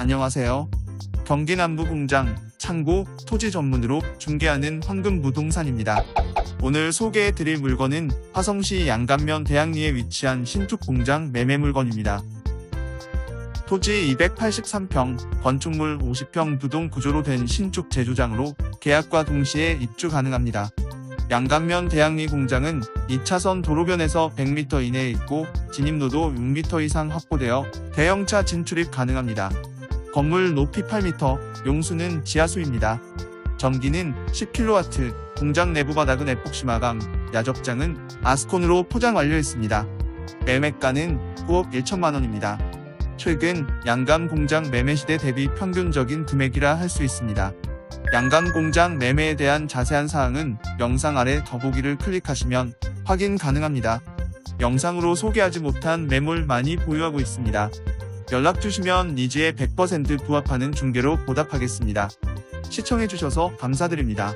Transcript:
안녕하세요. 경기 남부 공장, 창고, 토지 전문으로 중개하는 황금 부동산입니다. 오늘 소개해 드릴 물건은 화성시 양감면 대양리에 위치한 신축 공장 매매 물건입니다. 토지 283평, 건축물 50평 두동 구조로 된 신축 제조장으로 계약과 동시에 입주 가능합니다. 양감면 대양리 공장은 2차선 도로변에서 100m 이내에 있고 진입로도 6m 이상 확보되어 대형차 진출입 가능합니다. 건물 높이 8m, 용수는 지하수입니다. 전기는 10kW, 공장 내부 바닥은 에폭시 마감, 야적장은 아스콘으로 포장 완료했습니다. 매매가는 9억 1천만 원입니다. 최근 양감 공장 매매 시대 대비 평균적인 금액이라 할 수 있습니다. 양감 공장 매매에 대한 자세한 사항은 영상 아래 더보기를 클릭하시면 확인 가능합니다. 영상으로 소개하지 못한 매물 많이 보유하고 있습니다. 연락 주시면 니즈에 100% 부합하는 중개로 보답하겠습니다. 시청해주셔서 감사드립니다.